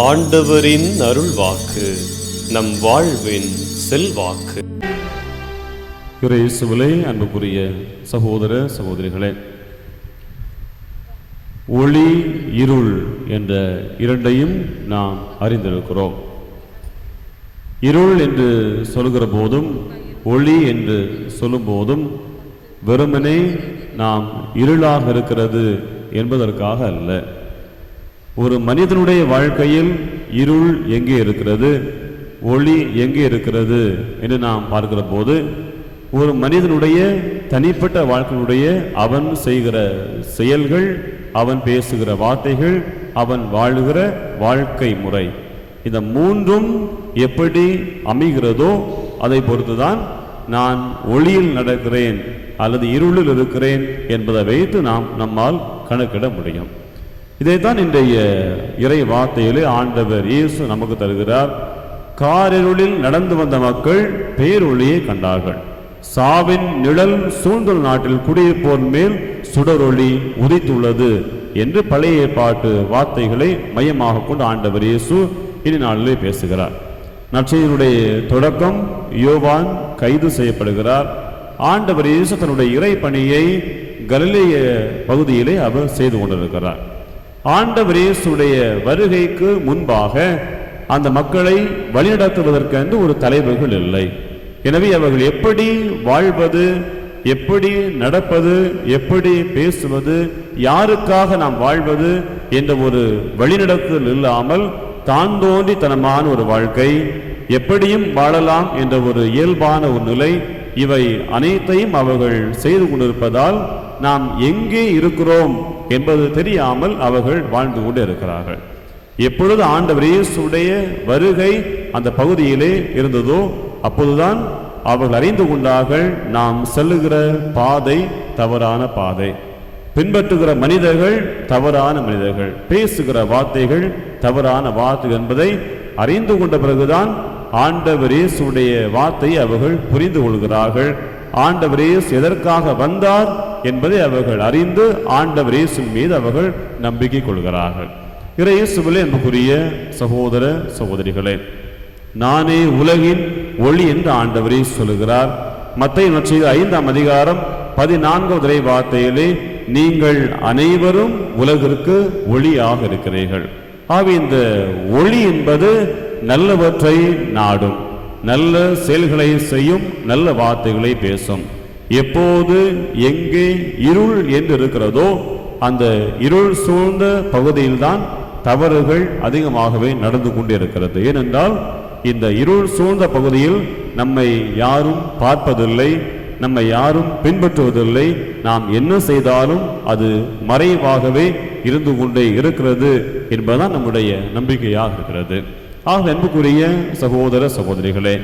ஆண்டவரின் அருள்வாக்கு நம் வாழ்வின் செல்வாக்கு. இயேசுவிலே அன்புக்குரிய சகோதர சகோதரிகளே ஒளி இருள் என்ற இரண்டையும் நாம் அறிந்திருக்கிறோம். இருள் என்று சொல்கிற போதும் ஒளி என்று சொல்லும் போதும் வெறுமனே நாம் இருளாக இருக்கிறது என்பதற்காக அல்ல. ஒரு மனிதனுடைய வாழ்க்கையில் இருள் எங்கே இருக்கிறது? ஒளி எங்கே இருக்கிறது? என்று நாம் பார்க்கிற போது ஒரு மனிதனுடைய தனிப்பட்ட வாழ்க்கையினுடைய அவன் செய்கிற செயல்கள் அவன் பேசுகிற வார்த்தைகள் அவன் வாழுகிற வாழ்க்கை முறை. இந்த மூன்றும் எப்படி அமைகிறதோ அதை பொறுத்துதான் நான் ஒளியில் நடக்கிறேன் அல்லது இருளில் இருக்கிறேன் என்பதை வைத்து நாம் நம்மால் கணக்கிட முடியும். இதைத்தான் இன்றைய இறை வார்த்தையிலே ஆண்டவர் இயேசு நமக்கு தருகிறார். காரிருளில் நடந்து வந்த மக்கள் பேரொளியை கண்டார்கள். சாவின் நிழல் சூழ்ந்தல் நாட்டில் குடியிருப்போர் மேல் சுடரொளி உதித்துள்ளது என்று பழைய பாட்டு வார்த்தைகளை மையமாக கொண்டு ஆண்டவர் இயேசு இனி நாளிலே பேசுகிறார். நற்செய்தியினுடைய தொடக்கம் யோவான் கைது செய்யப்படுகிறார். ஆண்டவர் இயேசு தன்னுடைய இறை பணியை கலிலேய பகுதியிலே அவர் செய்து கொண்டிருக்கிறார். ஆண்டவர் இயேசுடைய வருகைக்கு முன்பாக அந்த மக்களை வழிநடத்துவதற்கென்று ஒரு தலைவர்கள் இல்லை. எனவே அவர்கள் எப்படி வாழ்வது எப்படி நடப்பது எப்படி பேசுவது யாருக்காக நாம் வாழ்வது என்ற ஒரு வழிநடத்துதல் இல்லாமல் தான் தோன்றித்தனமான ஒரு வாழ்க்கை எப்படியும் வாழலாம் என்ற ஒரு இயல்பான ஒரு நிலை இவை அனைத்தையும் அவர்கள் செய்து கொண்டிருப்பதால் நாம் எங்கே இருக்கிறோம் என்பது தெரியாமல் அவர்கள் வாழ்ந்து கொண்டு இருக்கிறார்கள். எப்பொழுது ஆண்டவர் இயேசுடைய வருகை அந்த பகுதியிலே இருந்ததோ அப்போதுதான் அவர்கள் அறிந்து கொண்டார்கள் நாம் செல்லுகிற பாதை தவறான பாதை. பின்பற்றுகிற மனிதர்கள் தவறான மனிதர்கள். பேசுகிற வார்த்தைகள் தவறான வார்த்தை என்பதை அறிந்து கொண்ட பிறகுதான் ஆண்டவர் இயேசுடைய வார்த்தையை அவர்கள் புரிந்து கொள்கிறார்கள். ஆண்டவர் இயேசு எதற்காக வந்தார்? என்பதை அவர்கள் அறிந்து ஆண்டவர் இயேசு மீது அவர்கள் நம்பிக்கை கொள்கிறார்கள். இறை இயேசுவிலே அன்புக்குரிய சகோதர சகோதரிகளே நானே உலகின் ஒளி என்று ஆண்டவரே சொல்லுகிறார். மத்திய நற்செய்தி ஐந்தாம் அதிகாரம் பதினான்காவது இறை வார்த்தையிலே நீங்கள் அனைவரும் உலகிற்கு ஒளியாக இருக்கிறீர்கள். ஆக இந்த ஒளி என்பது நல்லவற்றை நாடும் நல்ல செயல்களை செய்யும் நல்ல வார்த்தைகளை பேசும். எப்போது எங்கே இருள் என்று இருக்கிறதோ அந்த இருள் சூழ்ந்த பகுதியில்தான் தவறுகள் அதிகமாகவே நடந்து கொண்டிருக்கிறது. ஏனென்றால் இந்த இருள் சூழ்ந்த பகுதியில் நம்மை யாரும் பார்ப்பதில்லை நம்மை யாரும் பின்பற்றுவதில்லை. நாம் என்ன செய்தாலும் அது மறைவாகவே இருந்து கொண்டே இருக்கிறது என்பதுதான் நம்முடைய நம்பிக்கையாக இருக்கிறது. ஆக அன்புக்குரிய சகோதர சகோதரிகளே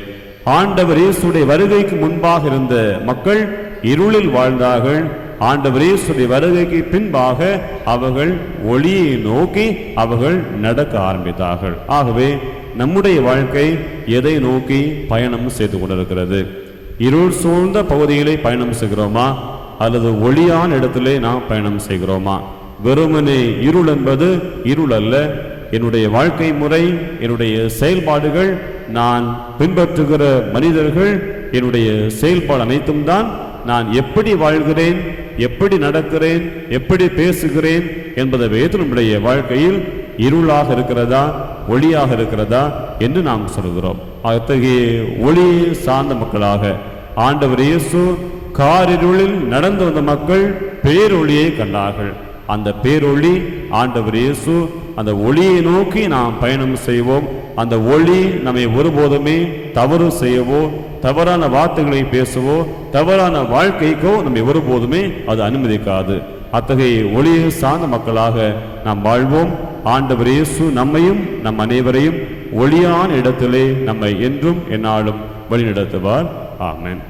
ஆண்டவர் இயேசுடைய வருகைக்கு முன்பாக இருந்த மக்கள் இருளில் வாழ்ந்தார்கள். ஆண்டவர் இயேசுடைய வருகைக்கு பின்பாக அவர்கள் ஒளியை நோக்கி அவர்கள் நடக்க ஆரம்பித்தார்கள். ஆகவே நம்முடைய வாழ்க்கை எதை நோக்கி பயணம் செய்து கொண்டிருக்கிறது? இருள் சூழ்ந்த பகுதிகளை பயணம் செய்கிறோமா? அல்லது ஒளியான இடத்திலே நாம் பயணம் செய்கிறோமா? வெறுமனே இருள் என்பது இருள் அல்ல. என்னுடைய வாழ்க்கை முறை என்னுடைய செயல்பாடுகள் நான் பின்பற்றுகிற மனிதர்கள் என்னுடைய செயல்பாடு அனைத்தும் தான் நான் எப்படி வாழ்கிறேன் எப்படி நடக்கிறேன் எப்படி பேசுகிறேன் என்பதை வைத்து நம்முடைய வாழ்க்கையில் இருளாக இருக்கிறதா ஒளியாக இருக்கிறதா என்று நாம் சொல்கிறோம். அத்தகைய ஒளி சார்ந்த மக்களாக ஆண்டவர் இயேசு காரிருளில் நடந்து வந்த மக்கள் பேரொளியை கண்டார்கள். அந்த பேரொளி ஆண்டவர் இயேசு அந்த ஒளியை நோக்கி நாம் பயணம் செய்வோம். அந்த ஒளி நம்மை ஒருபோதுமே தவறு செய்யவோ தவறான வார்த்தைகளை பேசவோ தவறான வாழ்க்கைக்கோ நம்மை ஒருபோதுமே அது அனுமதிக்காது. அத்தகைய ஒளியை சார்ந்த மக்களாக நாம் வாழ்வோம். ஆண்டவர் இயேசு நம்மையும் நம் அனைவரையும் ஒளியான இடத்திலே நம்மை என்றும் என்னாலும் வழிநடத்துவார். ஆமென்.